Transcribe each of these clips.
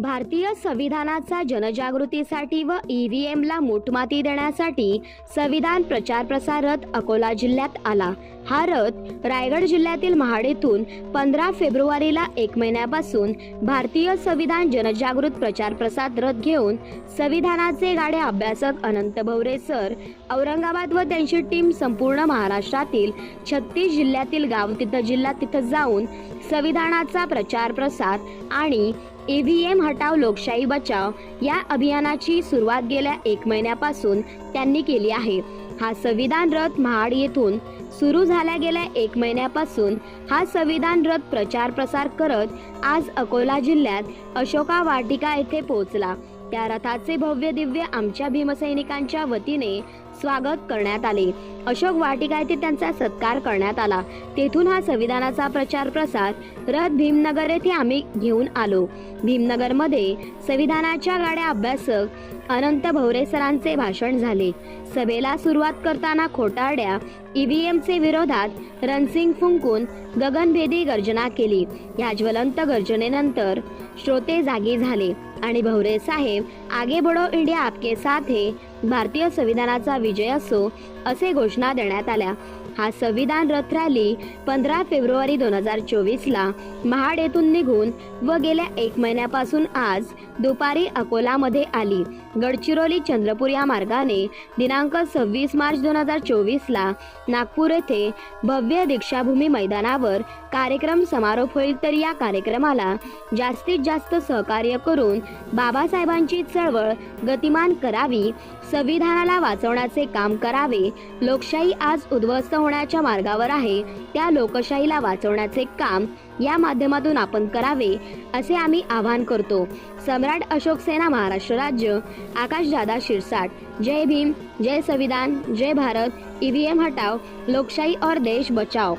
भारतीय संविधानाचा जनजागृतीसाठी व ईव्हीएमला मोठमाती देण्यासाठी संविधान प्रचार प्रसार रथ अकोला जिल्ह्यात आला. हा रथ रायगड जिल्ह्यातील महाडेतून पंधरा फेब्रुवारीला एक महिन्यापासून भारतीय संविधान जनजागृत प्रचार प्रसार रथ घेऊन संविधानाचे गाडे अभ्यासक अनंत भवरे सर औरंगाबाद व त्यांची टीम संपूर्ण महाराष्ट्रातील छत्तीस जिल्ह्यातील गाव तिथं जिल्हा तिथं जाऊन संविधानाचा प्रचार प्रसार आणि ईव्हीएम हटाव लोकशाही बचाव या अभियानाची सुरुवात गेल्या एक महिन्यापासून त्यांनी केली आहे. हा संविधान रथ महाड येथून सुरू झाल्या गेल्या एक महिन्यापासून. हा संविधान रथ प्रचार प्रसार करत आज अकोला जिल्ह्यात अशोका वाटिका येथे पोहोचला. त्या रथाचे भव्य दिव्य आमच्या भीमसैनिकांच्या वतीने स्वागत करण्यात आले. अशोक वाटिका येथे त्यांचा सत्कार करण्यात आला. तेथून हा संविधानाचा प्रचार प्रसार रथ भीमनगर येथे आम्ही घेऊन आलो. भीमनगरमध्ये संविधानाच्या गाड्या अभ्यासक अनंत भवरे सरांचे भाषण झाले. सभेला सुरुवात करताना खोटारड्या ईव्हीएमचे विरोधात रणसिंग फुंकून गगनभेदी गर्जना केली. या ज्वलंत गर्जनेनंतर श्रोते जागी झाले. आणि भवरे साहेब आगे बढो इंडिया आपके साथ है। भारतीय संविधानाचा विजय असो असे घोषणा देण्यात आल्या. हा संविधान रथ रॅली पंधरा फेब्रुवारी दोन हजार चोवीसला महाड येथून निघून व गेल्या एक महिन्यापासून आज दुपारी अकोलामध्ये आली. गडचिरोली चंद्रपूर या मार्गाने दिनांक सव्वीस मार्च दोन हजार चोवीसला नागपूर येथे भव्य दीक्षाभूमी मैदानावर कार्यक्रम समारोप होईल तर या कार्यक्रमाला जास्तीत जास्त सहकार्य करून बाबासाहेबांची चळवळ गतिमान करावी संविधानाला वाचवण्याचे काम करावे लोकशाही आज उद्ध्वस्त होण्याच्या मार्गावर आहे त्या लोकशाहीला वाचवण्याचे काम या माध्यमातून आपण करावे असे आम्ही आवाहन करतो. सम्राट अशोक सेना महाराष्ट्र राज्य. आकाश दादा शिरसाट. जय भीम जय संविधान जय भारत. ईव्हीएम हटाव. लोकशाही और देश बचाओ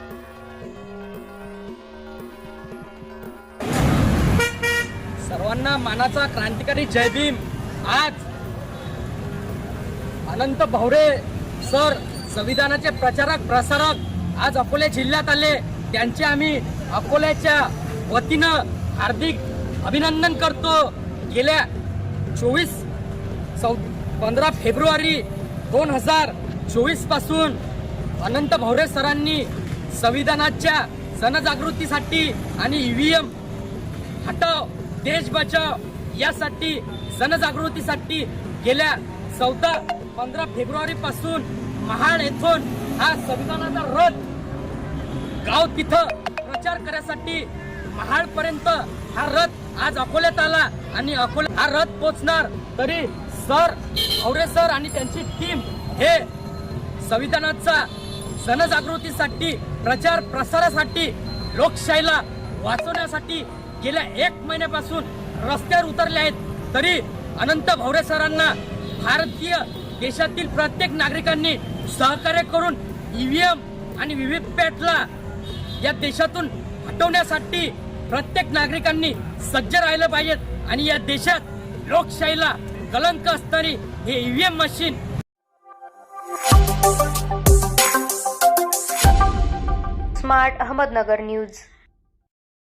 सर्वांना मानाचा क्रांतिकारी जय भीम. आज अनंत भवरे सर संविधानाचे प्रचारक प्रसारक आज अकोले जिल्ह्यात आले. त्यांचे आम्ही अकोल्याच्या वतीनं हार्दिक अभिनंदन करतो. गेल्या चोवीस चौ पंधरा फेब्रुवारी दोन हजार चोवीसपासून अनंत भवरे सरांनी संविधानाच्या जनजागृतीसाठी आणि ई व्ही एम हटाव देश बचाव यासाठी जनजागृतीसाठी गेल्या चौदा पंधरा फेब्रुवारी पासून महाड येथून हा संविधानाचा रथ गाव तिथं प्रचार करण्यासाठी महाड पर्यंत हा रथ आज अकोल्यात आला आणि अकोला हा रथ पोचणार तरी सर औरे सर आणि त्यांची टीम हे संविधानाचा जनजागृतीसाठी प्रचार प्रसारासाठी लोकशाहीला वाचवण्यासाठी गेल्या एक महिन्यापासून रस्त्यावर उतरले आहेत. तरी अनंत भवरे सरांना भारतीय देशातील प्रत्येक नागरिकांनी सहकार्य करून ईव्हीएम आणि व्हीव्हीपॅटला या देशातून हटवण्यासाठी प्रत्येक नागरिकांनी सज्ज राहिलं पाहिजेत आणि या देशात लोकशाहीला कलंक असणारी हे EVM machine smart Ahmednagar news.